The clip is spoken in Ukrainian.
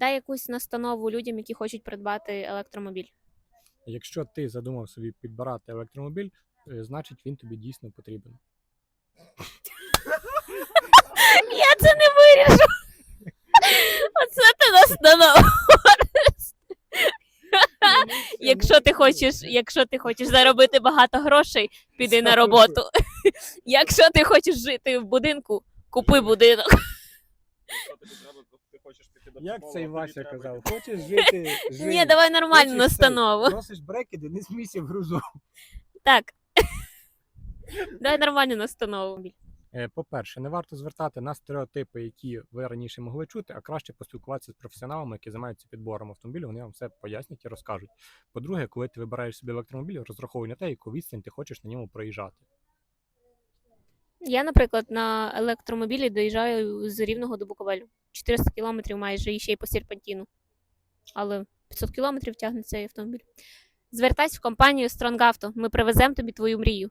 Дай якусь настанову людям, які хочуть придбати електромобіль. Якщо ти задумав собі підбирати електромобіль, е, значить він тобі дійсно потрібен. Я це не виріжу. Оце ти настанов. Якщо ти хочеш, якщо ти хочеш заробити багато грошей, піди на роботу. Якщо ти хочеш жити в будинку, купи будинок. Що тобі треба, то ти хочеш піти до Як цей тобі Вася треба казав, йти. хочеш жити, жи. Ні, давай нормальну Хочеш цей, настанову. Просиш брекети, не смійся в грузу. Так. Давай нормальну настанову. Е, По-перше, не варто звертати на стереотипи, які ви раніше могли чути, а краще поспілкуватися з професіоналами, які займаються підбором автомобілів, вони вам все пояснять і розкажуть. По-друге, коли ти вибираєш собі електромобіль, розраховуй на те, яку відстань ти хочеш на ньому проїжджати. Я, наприклад, на електромобілі доїжджаю з Рівного до Буковелю. 400 кілометрів майже і ще й по серпантіну. Але 500 кілометрів тягне цей автомобіль. Звертайся в компанію Strong Auto. Ми привеземо тобі твою мрію.